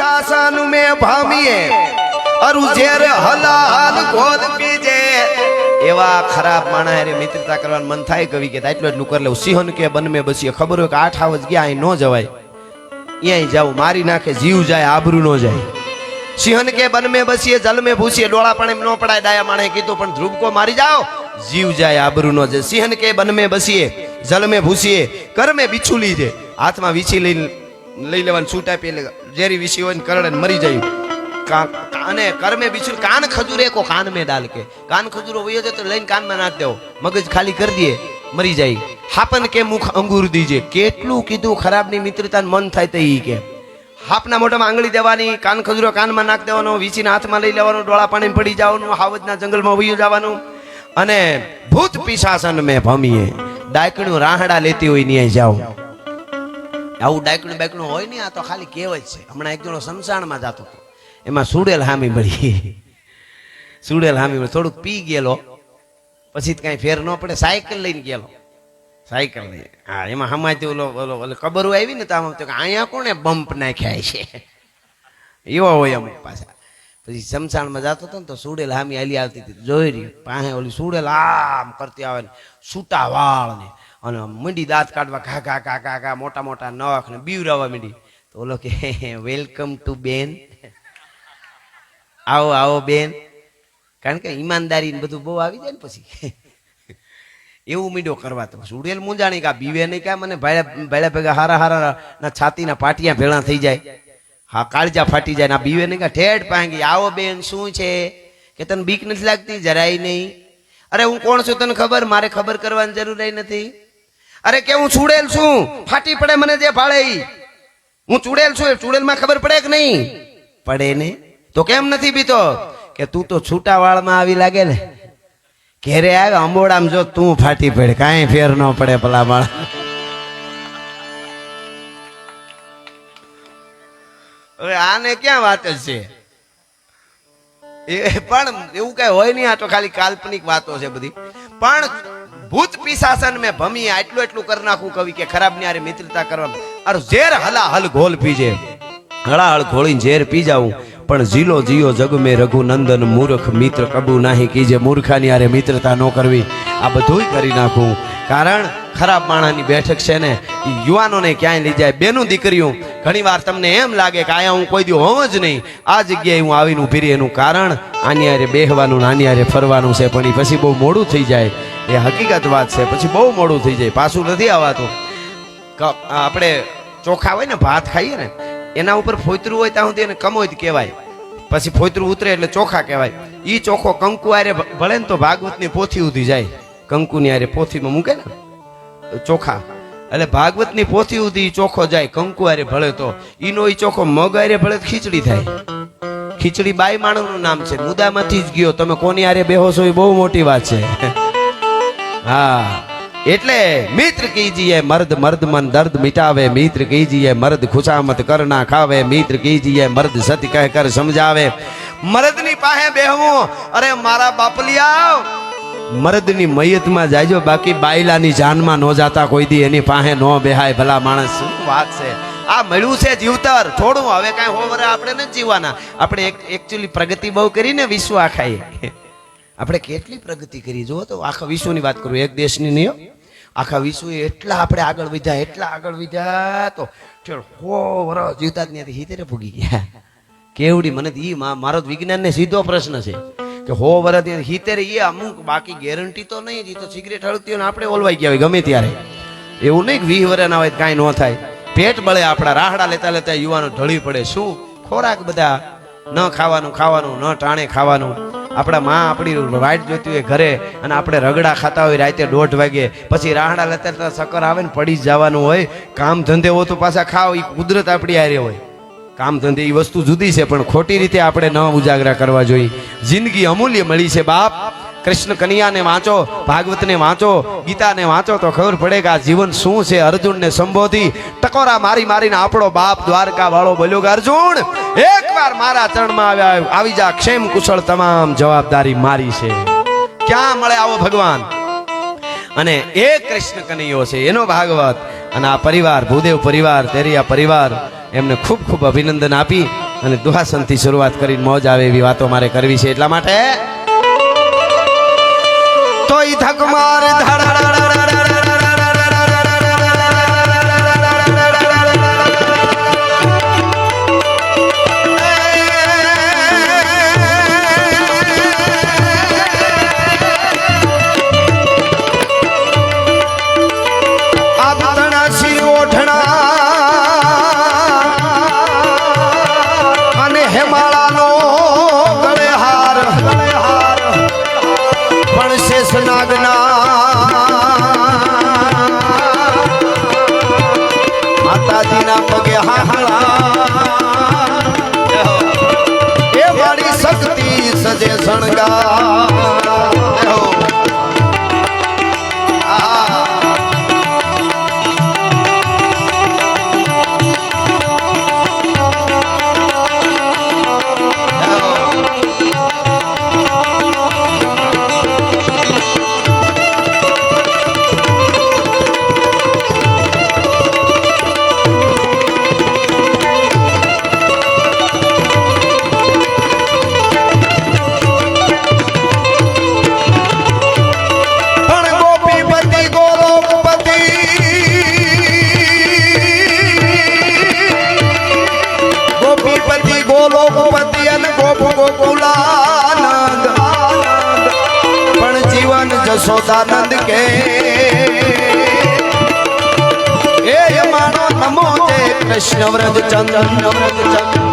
સાસન મેં ભામીએ, અરુ ઝેર હલાલ ખોદ પીજે. એવા ખરાબ માણા રે મિત્રતા કરવાનું મન થાય કવિ કે એટલું એટલું કરી લેવું. સિંહન કે બન મેં બસી ખબર હોય કે આઠ આવજ ગયા, અહીં ન જવાય. અહીંયા જાવ મારી નાખે, જીવ જાય, આબરૂ ન જાય. સિંહન કે બન મેં બસીએ, જલ મેં ભૂસીએ, ડોળા પણ ન પડાય. દાયા માણે કીધું, પણ ધ્રુવકો મારી જાઓ. જીવ જાય, આબરૂ ન જાય. સિંહન કે બન મેં બસીએ, જલ મેં ભૂસીએ કર મેં બિછુલી છે હાથમાં વીછી લઈ લઈ લેવાનું, છૂટ આપી એટલે ઝેરી વીછી હોય ને કરડે મરી જાય. અને કર્મે બીજું કાન ખજૂરે કો કાન મેં ડાલ કે. કાન ખજૂરો વયો જાય તો લઈને કાનમાં નાખ દેવો. મગજ ખાલી કરી દઈએ મરી જાય. હાપન કે મુખ અંગુર દીજે. કેટલું કીધું ખરાબની મિત્રતા મન થાય તો કે. હાપના મોઢામાં આંગળી દેવાની, કાન ખજૂરો કાનમાં નાખ દેવાનો વીસીના હાથમાં લઈ લેવાનો, ડોળા પાણી પડી જવાનું, હાવજના જંગલમાં વયું જવાનું. અને ભૂત પિશાસન મેં ભમીએ. ડાયકણું રાહડા લેતી હોય ત્યાં જાઓ. આવું ડાયકણું બાયકણું હોય નહીં આ તો ખાલી કહેવત છે. હમણાં એક જણો શમશાનમાં જતો હતો. એમાં સુડેલ હામી મળી. સુડેલ હામી મળી. થોડુંક પી ગયેલો. પછી કાંઈ ફેર ન પડે, સાયકલ લઈને ગયેલો. સાયકલ લઈને. હા, એમાં હમાતી ઓલો ઓલો ઓલો કબરું આવી ને તો આમ તો અહીંયા કોને બમ્પ નાખ્યા છે? એવા હોય અમુક પાછા. પછી શમશાનમાં જતો હતો ને તો સુડેલ હામી હાલી આવતી હતી. જોઈ રહી પાસે ઓલી સુડેલ આમ કરતી આવે ને છૂટા વાળ ને અને મીંડી દાંત કાઢવા ઘા ઘા ઘા ઘા ઘા, મોટા મોટા નખ ને બીવરાવા મીંડી. તો ઓલો કે વેલકમ ટુ બેન. આવો આવો બેન. કારણ કે ઈમાનદારી ને બધું બહુ આવી જાય ને પછી. એવું મીંડો કરવા તો સુડેલ મુંજાણી કા બીવે નહીં કા મને ભાઈ ભાઈ ભેગા હારા હારા, ના છાતીના પાટિયા ભેળા થઈ જાય. હા, કાળજા ફાટી જાય ના બીવે નહીં કા ઠેઠ પાંગી આવો બેન, શું છે? કે તને બીક નથી લાગતી? જરાય નહીં. અરે, હું કોણ છું? તને ખબર? મારે ખબર કરવાની જરૂર નથી. અરે કે હું ચૂડેલ છું, ફાટી પડે મને જે ભાળે હું ચૂડેલ છું ચૂડેલમાં ખબર પડે કે નહીં? પડે ને? તો કેમ નથી બીતો? કે તું તો છૂટા વાળમાં આવી લાગે ને. ઘેરે આવે અંબોડામાં જો તું ફાટી પડે, કાંઈ ફેર ન પડે ભલા માળ હવે આને ક્યાં વાત જ છે? એ પણ એવું કઈ હોય નહીં, આ તો ખાલી કાલ્પનિક વાતો છે બધી. પણ ભૂત પિશાસન મેં ભમી આટલું એટલું કરી નાખું કવિ કે ખરાબની મિત્રતા કરવા અર ઝેર હલા હલ ઘોલ પીજે. હળા હળ ઘોળીને ઝેર પી જાઉં. પણ જીલો જીયો જગ મેં રઘુનંદન મૂર્ખ મિત્ર કબુ નાહી કીજે. મૂર્ખાની હારે મિત્રતા ન કરવી. આ બધુંય કરી નાખું. કારણ ખરાબ માણાની બેઠક છે ને યુવાનોને ક્યાંય લઈ જાય. બેનું દીકરીઓ ઘણીવાર તમને એમ લાગે કે આયા હું કોઈ દી હોવ જ નહીં. આ જગ્યાએ હું આવીને ઊભી રહી. એનું કારણ આની હારે બેહવાનું આની હારે ફરવાનું છે. પણ એ પછી બહુ મોડું થઈ જાય. એ હકીકત વાત છે. પછી બહુ મોડું થઈ જાય. પાછું નથી આવતું. આપણે ચોખા હોય ને, ભાત ખાઈએ ને, એના ઉપર ફોતરું હોય ત્યાં સુધી એને કમોજ કહેવાય. પછી ફોતરું ઉતરે એટલે ચોખા કહેવાય. એ ચોખ્ખો કંકુ આરે ભલે ને તો ભાગવતની પોથી ઉધી જાય. કંકુની આરે પોથીમાં મૂકે ને, ચોખા. એટલે ભાગવતની પોથી ઉધી ચોખો જાય, કંકુ આરે ભળે તો. ઈનો ઈ ચોખ્ખો મગ આરે ભળે ખીચડી થાય. ખીચડી બાઈ માણસનું નામ છે. મુદામાંથી જ ગયો. તમે કોની આરે બેહો છો એ બહુ મોટી વાત છે. હા. એટલે મિત્ર કીજીએ મર્દ મર્દ મન દર્દ મિટાવે, મિત્ર કીજીએ મર્દ ખુશામત કરના ખાવે, મિત્ર કીજીએ મર્દ સત કહે કર સમજાવે. મર્દની પાસે બેહવું, અરે મારા બાપલિયા, મર્દની મયતમાં જાયજો, બાકી બાયલાની જાનમાં નો જાતા કોઈ દી, એની પાસે ન બેહાય ભલા માણસ. શું વાત છે? આ મળ્યું છે જીવતર. થોડું, હવે કાંઈ હોવરે આપણે નથી જીવવાના. આપણે એકચ્યુઅલી પ્રગતિ બહુ કરીને વિશ્વ આખાઈએ આપણે કેટલી પ્રગતિ કરી? જુઓ તો આખા વિશ્વની વાત કરું, એક દેશની નહીં આખા વિશ્વ એટલા આપણે આગળ વધ્યા, એટલા આગળ વધ્યા તો ચલો, હો વરસ, જીવતા જ ત્યાંથી હિતેરે ભૂગી ગયા. કેવડી મને મા- મારો વિજ્ઞાનને સીધો પ્રશ્ન છે કે હો વરસ હિતેરે એ અમુક, બાકી ગેરંટી તો નહીં તો સિગરેટ હળતી હોય ને આપણે ઓલવાઈ ગયા હોય, ગમે ત્યારે. એવું નહીં વીસ વર્ષના હોય તો કાંઈ ન થાય. પેટ બળે આપણા, રાહડા લેતા લેતા યુવાનો ઢળી પડે. શું? ખોરાક બધા ન ખાવાનું ખાવાનું, ન ટાણે ખાવાનું. આપણા માં આપણી વાઈટ જોતી હોય ઘરે અને આપણે રગડા ખાતા હોય રાતે દોઢ વાગે, પછી રાહડા લતા સકર આવે ને પડી જ જવાનું હોય, કામ ધંધે હો તો પાછા ખાવ એ કુદરત આપણી હારે હોય. કામ ધંધે એ વસ્તુ જુદી છે, પણ ખોટી રીતે આપણે ન ઉજાગરા કરવા જોઈએ. જિંદગી અમૂલ્ય મળી છે, બાપ. કૃષ્ણ કન્યાને વાંચો, ભાગવતને વાંચો, ગીતાને વાંચો, તો ખબર પડે કે આ જીવન શું છે? અર્જુનને સંબોધી, ટકોરા મારી મારીને આપણો બાપ દ્વારકા વાળો બોલ્યો કે, અર્જુન, એકવાર મારા ચરણમાં આવ્યા. આવી જા, ક્ષેમ કુશળ તમામ જવાબદારી મારી છે. ક્યાં મળે આવો ભગવાન? અને એ કૃષ્ણ કનૈયો છે, એનો ભાગવત. અને આ પરિવાર, ભૂદેવ પરિવાર, તેરિયા પરિવાર, એમને ખૂબ ખૂબ અભિનંદન આપી અને દુહાસનથી શરૂઆત કરીને મોજ આવે એવી વાતો મારે કરવી છે. એટલા માટે ওই ঠাকুমার ধারা જે શણગાર જશોદાનંદ કે. એ મારો નમો જય કૃષ્ણ વ્રજ ચંદ્ર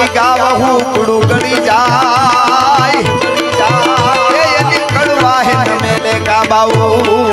ની ગાવ હું કુડું ગળી જાય. કડવા હે મેલે કાબાવું